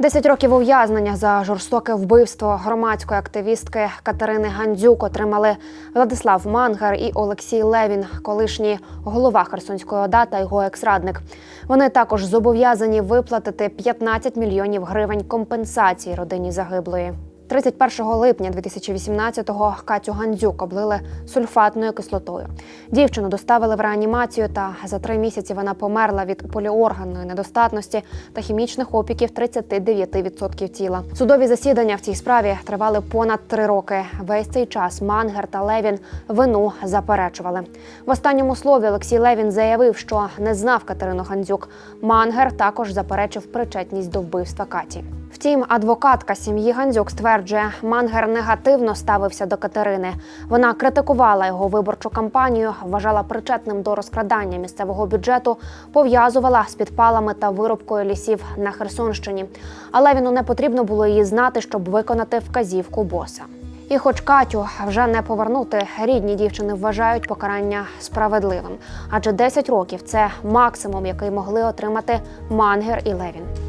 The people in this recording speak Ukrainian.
Десять років ув'язнення за жорстоке вбивство громадської активістки Катерини Гандзюк отримали Владислав Мангар і Олексій Левін, колишній голова Херсонської ОДА та його екс-радник. Вони також зобов'язані виплатити 15 мільйонів гривень компенсації родині загиблої. 31 липня 2018-го Катю Гандзюк облили сульфатною кислотою. Дівчину доставили в реанімацію, та за три місяці вона померла від поліорганної недостатності та хімічних опіків 39% тіла. Судові засідання в цій справі тривали понад три роки. Весь цей час Мангер та Левін вину заперечували. В останньому слові Олексій Левін заявив, що не знав Катерину Гандзюк. Мангер також заперечив причетність до вбивства Каті. Втім, адвокатка сім'ї Гандзюк стверджує, Мангер негативно ставився до Катерини. Вона критикувала його виборчу кампанію, вважала причетним до розкрадання місцевого бюджету, пов'язувала з підпалами та вирубкою лісів на Херсонщині. Але він не потрібно було її знати, щоб виконати вказівку боса. І, хоч Катю вже не повернути, рідні дівчини вважають покарання справедливим, адже 10 років це максимум, який могли отримати Мангер і Левін.